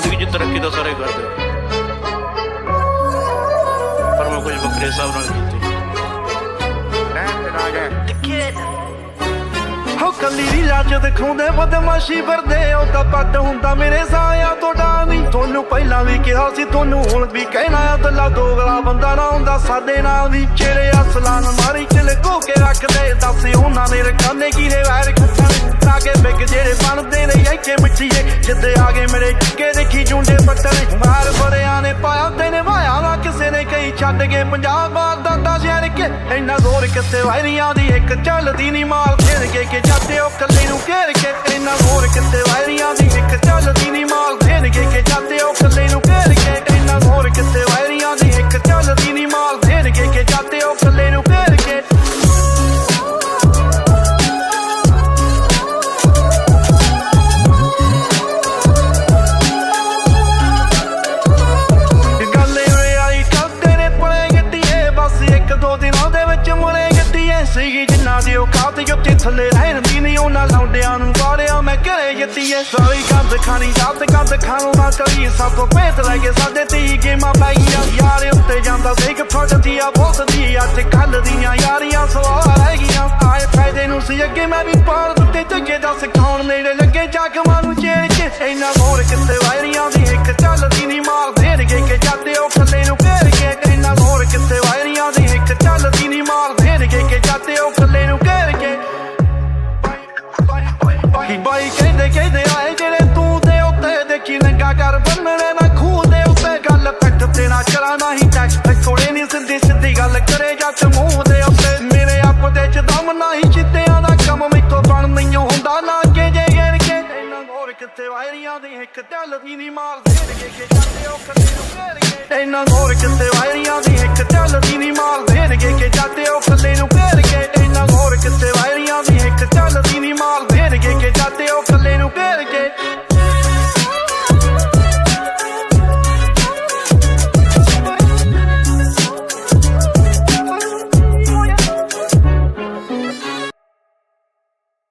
ਜ਼ਿੰਦਗੀ 'ਚ ਤਰੱਕੀ ਤਾਂ ਸਾਰੇ ਕਰਦੇ ਆ। ਪਰ ਮੈਂ ਕੁਝ ਵੱਖਰੇ ਹਿਸਾਬ ਨਾਲ ਕੀਤੀ। ਹੋ। ਕੱਲੀ ਦੀ ਲਾਜ ਦਿਖਾਉਂਦੇ ਬਦਮਾਸ਼ੀ ਵਰਦੇ ਉਹ ਤਾਂ ਪੱਟ ਹੁੰਦਾ ਮੇਰੇ ਸਾਇਆ ਤੋਂ ਡਾਨੀ ਤੁਹਾਨੂੰ ਪਹਿਲਾਂ ਵੀ ਕਿਹਾ ਸੀ ਤੁਹਾਨੂੰ ਹੁਣ ਵੀ ਕਹਿਣਾ ਆ। ਦੱਲਾ ਦੋਗਲਾ ਬੰਦਾ ਨਾ ਹੁੰਦਾ ਸਾਡੇ ਨਾਲ ਵੀ ਚਿਹਰੇ ਅਸਲਾਂ ਮਾਰੀ ਚ ਲਗੋ ਕੇ ਰੱਖਦੇ। ਦੱਸ ਉਹਨਾਂ ਨੇ ਰਕਾਨੇ ਮੇਰੇ ਚਿੱਕੇ ਦੇਖੀ ਜੁੰਡੇ ਪੱਟਣ ਮਾਰ ਬੜਿਆਂ ਨੇ ਪਾਇਆ ਤੇ ਨਿਭਾਇਆ ਨਾ ਕਿਸੇ ਨੇ ਕਈ ਛੱਡ ਕੇ ਪੰਜਾਬ ਬਾਰ ਦਾ ਸ਼ਹਿਰ ਕੇ ਇੰਨਾ ਜ਼ੋਰ ਕਿੱਥੇ ਵਾਇਰੀਆਂ ਦੀ ਇੱਕ, ਚੱਲਦੀ ਨਹੀਂ ਮਾਲ। ਫੇਰ ਕੇ ਕਿ ਜਾਂਦੇ ਉਹ ਕੱਲੇ ਨੂੰ ਘੇਰ ਕੇ, ਇੰਨਾ ਜ਼ੋਰ ਕਿੱਥੇ ਵਾਇਰੀਆਂ ਦੀ ਸੀਗੀ ਜਿੰਨਾ ਦੀ ਉਹ ਖਾਤ ਉੱਤੇ ਥੱਲੇ ਰਹਿਣ ਨਹੀਂ ਉਹਨਾਂ ਲੌਂਡਿਆਂ ਨੂੰ ਵਾੜਿਆ ਮੈਂ ਘਰੇ ਜੱਤੀਏ ਸਾਰੀ ਕੰਦ ਖਾਣੀ ਰਾਤ ਕੰਦ ਖਾਣੋਂ ਨਾ ਕਰੀ, ਸਭ ਤੋਂ ਭੇਤ ਲੈ ਕੇ ਸਾਡੇ ਤੀ ਗੇਮਾਂ ਪਾਈਆਂ। ਯਾਰ ਉੱਤੇ ਜਾਂਦਾ ਸੀ ਕਿ ਫੜਦੀ ਆ ਬੋਲਦੀ ਅੱਜ ਕੱਲ ਦੀਆਂ ਯਾਰੀਆਂ ਸਵਾਰ ਹੈਗੀਆਂ। ਗਈਆਂ ਆਏ ਫਾਇਦੇ ਨੂੰ ਸੀ, ਅੱਗੇ ਮੈਂ ਵੀ ਪਾਰ ਦਿੱਤੇ, ਜੱਗੇ ਦਾ ਸਿਖਾਉਣ ਨੇੜੇ ਲੱਗੇ, ਜਾਗਮਾਂ ਨੂੰ ਚੇੜ ਕੇ। ਇੰਨਾ ਹੋਰ ਕਿੱਥੇ ਤੇ ਨਾ ਕਰਾਂ ਨਹੀਂ ਟੈਕਸ ਕੋਲੇ ਗੱਲ ਕਰੇ, ਜੱਟ ਮੂੰਹ ਦੇ ਉੱਤੇ। ਮੇਰੇ ਆਪ ਦੇ ਚ ਦਮ ਨਹੀਂ, ਚਿੱਤਿਆਂ ਦਾ ਕੰਮ ਮੈਥੋਂ ਬਣ ਨਹੀਂ ਹੁੰਦਾ। ਨਾ ਕਿ ਜੇ ਗੇਰ ਕੇ ਇੰਨਾ ਹੋਰ ਕਿੱਥੇ ਵਾਇਰੀਆਂ ਦੀ ਇੱਕ ਚੱਲਦੀ ਨਹੀਂ ਮਾਰ ਫੇਰ ਕਿ ਜਾਂਦੇ ਉਹ ਖੱਲੇ ਨੂੰ ਘੇਰ ਕੇ। ਇੰਨਾ ਹੋਰ ਕਿੱਥੇ ਵਾਇਰੀਆਂ ਦੀ ਇੱਕ ਚੱਲਦੀ ਨਹੀਂ ਮਾਰ ਦੇਣਗੇ ਕੇ ਕਿ ਜਾਂਦੇ ਉਹ ਖੱਲੇ ਨੂੰ ਘੇਰ ਕੇ। ਇੰਨਾ ਹੋਰ ਕਿੱਥੇ ਵਾਇਰੀਆਂ ਦੀ ਇੱਕ ਚੱਲਦੀ ਨਹੀਂ ਮਾਰ ਦੇਣਗੇ ਕੇ ਕਿ ਜਾਂਦੇ ਉਹ ਖੱਲੇ ਨੂੰ ਘੇਰ ਕੇ।